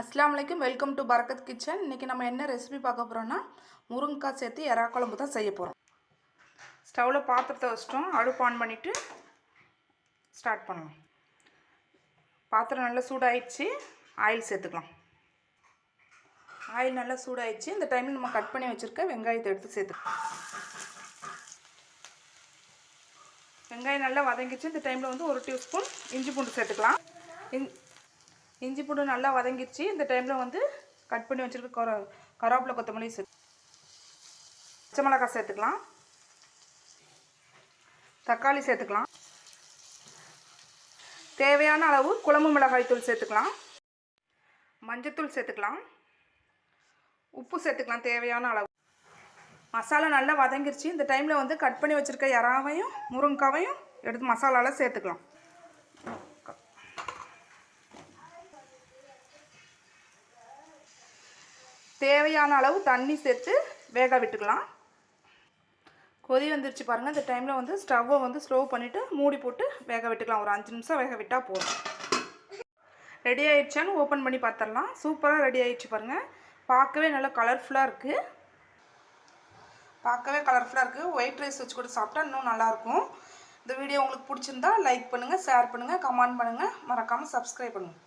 அஸ்லாம் வலைக்கும் welcome to Barkat kitchen. இன்றைக்கி நம்ம என்ன ரெசிபி பார்க்க போகிறோன்னா முருங்கைக்காய் சேர்த்து எறா குழம்பு தான் செய்ய போகிறோம் ஸ்டவ்வில் பாத்திரத்தை வச்சிட்டோம். அடுப்பு ஆன் பண்ணிவிட்டு ஸ்டார்ட் பண்ணலாம். பாத்திரம் நல்லா சூடாயிடுச்சு. ஆயில் சேர்த்துக்கலாம். ஆயில் நல்லா சூடாயிடுச்சு. இந்த டைமில் நம்ம கட் பண்ணி வச்சுருக்க வெங்காயத்தை எடுத்து சேர்த்துக்கலாம். வெங்காயம் நல்லா வதங்கிச்சு இந்த டைமில் வந்து ஒரு டீஸ்பூன் இஞ்சி பூண்டு சேர்த்துக்கலாம். இஞ் இஞ்சி பூண்டு நல்லா வதங்கிடுச்சு இந்த டைமில் வந்து கட் பண்ணி வச்சுருக்க கொர கருவேப்பிலை கொத்தமல்லி சேர்த்து பச்சை மிளகாய் சேர்த்துக்கலாம். தக்காளி சேர்த்துக்கலாம். தேவையான அளவு குழம்பு மிளகாய் தூள் சேர்த்துக்கலாம். மஞ்சத்தூள் சேர்த்துக்கலாம். உப்பு சேர்த்துக்கலாம் தேவையான அளவு. மசாலா நல்லா வதங்கிருச்சு. இந்த டைமில் வந்து கட் பண்ணி வச்சுருக்க இறாவையும் முருங்காவையும் எடுத்து மசாலாவில் சேர்த்துக்கலாம். தேவையான அளவு தண்ணி சேர்த்து வேக விட்டுக்கலாம். கொதி வந்துருச்சு பாருங்கள் இந்த டைமில் வந்து ஸ்டவ்வை வந்து ஸ்லோ பண்ணிவிட்டு மூடி போட்டு வேக விட்டுக்கலாம். ஒரு அஞ்சு நிமிஷம் வேக விட்டால் போதும். ரெடி ஆயிடுச்சான்னு ஓப்பன் பண்ணி பார்த்துடலாம் சூப்பராக ரெடி ஆயிடுச்சு பாருங்கள் பார்க்கவே நல்லா கலர்ஃபுல்லாக இருக்குது பார்க்கவே கலர்ஃபுல்லாக இருக்குது ஒயிட் ரைஸ் வச்சு கூட சாப்பிட்டா இன்னும் நல்லாயிருக்கும் இந்த வீடியோ உங்களுக்கு பிடிச்சிருந்தா லைக் பண்ணுங்கள் ஷேர் பண்ணுங்கள் கமெண்ட் பண்ணுங்கள் மறக்காமல் சப்ஸ்கிரைப் பண்ணுங்கள்